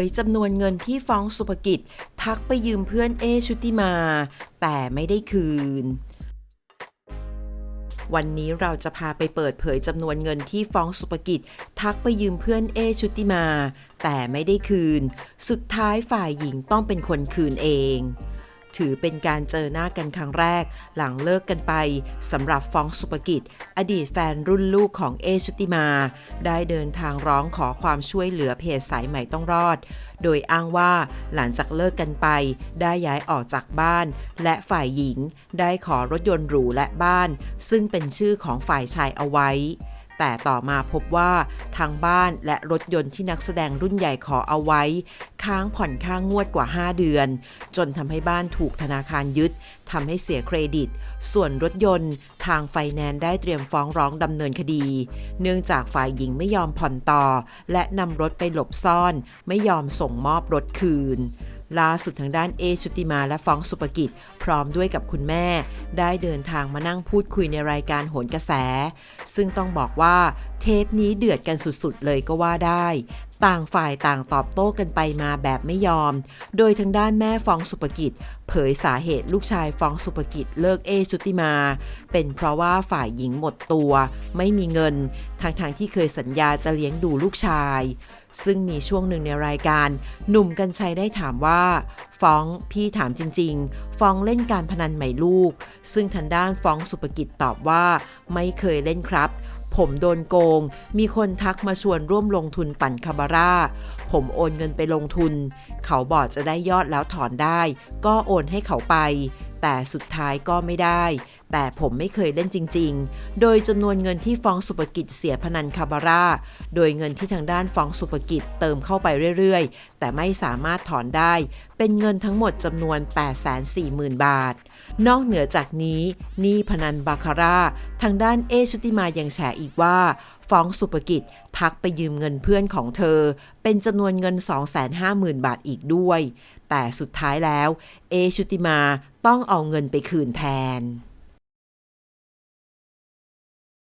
ยจำนวนเงินที่ฟ้องสุภกิจ ทักไปยืมเพื่อนเอชุติมา แต่ไม่ได้คืน วันนี้เราจะพาไปเปิดเผยจำนวนเงินที่ฟ้องสุภกิจ ทักไปยืมเพื่อนเอชุติมา แต่ไม่ได้คืน สุดท้ายฝ่ายหญิงต้องเป็นคนคืนเอง ถือเป็นการเจอหน้ากันครั้งแรก หลังเลิกกันไปสำหรับฟ้องสุภกิจ อดีตแฟนรุ่นลูกของเอชุติมา ได้เดินทางร้องขอความช่วยเหลือเพจสายใหม่ต้องรอด โดยอ้างว่าหลังจากเลิกกันไป ได้ย้ายออกจากบ้าน และฝ่ายหญิงได้ขอรถยนต์หรูและบ้าน ซึ่งเป็นชื่อของฝ่ายชายเอาไว้ แต่ต่อมาพบว่าทางบ้านและรถยนต์ที่นักแสดงรุ่นใหญ่ขอเอาไว้ ค้างผ่อนค่างวดกว่า 5 เดือน จนทำให้บ้านถูกธนาคารยึดทำให้เสียเครดิต ส่วนรถยนต์ทางไฟแนนซ์ได้เตรียมฟ้องร้องดำเนินคดี เนื่องจากฝ่ายหญิงไม่ยอมผ่อนต่อ และนำรถไปหลบซ่อน ไม่ยอมส่งมอบรถคืน ล่าสุดทางด้านเอชุติมาและฟ้องสุปกิจ พร้อมด้วยกับคุณแม่ ได้เดินทางมานั่งพูดคุยในรายการโหนกระแส ซึ่งต้องบอกว่าเทปนี้เดือดกันสุดๆเลยก็ว่าได้ ต่างฝ่ายต่างตอบโต้กันไปมาแบบไม่ยอม โดยทางด้านแม่ฟองสุปกิจ เผยสาเหตุลูกชายฟองสุปกิจเลิกเอชุติมา เป็นเพราะว่าฝ่ายหญิงหมดตัว ไม่มีเงินทางทางที่เคยสัญญาจะเลี้ยงดูลูกชาย ซึ่งมีช่วงหนึ่งในรายการ หนุ่มกัญชัยได้ถามว่าฟ้องพี่ถามจริง ๆ ฟ้องเล่นการพนันไหมลูก ซึ่งทางด้านฟ้องสุปกิจตอบว่า ไม่เคยเล่นครับ ผมโดนโกง มีคนทักมาชวนร่วมลงทุนปั่นคาบาร่า ผมโอนเงินไปลงทุน เขาบอกจะได้ยอดแล้วถอนได้ ก็โอนให้เขาไป แต่สุดท้ายก็ไม่ได้ แต่ผมไม่เคยเล่นจริง ๆ โดยจำนวนเงินที่ฟ้องสุปกิจเสียพนันคาบาร่า โดยเงินที่ทางด้านฟ้องสุปกิจเติมเข้าไปเรื่อยๆ แต่ไม่สามารถถอนได้ เป็นเงินทั้งหมดจำนวน 840,000 บาท นอกเหนือจากนี้นี้พนันบาคาร่า ทางด้านเอชุติมายังแฉอีกว่า ฟ้องสุปกิจทักไปยืมเงินเพื่อนของเธอ เป็นจำนวนเงิน 250,000 บาทอีกด้วย แต่สุดท้ายแล้ว เอชุติมาต้องเอาเงินไปคืนแทน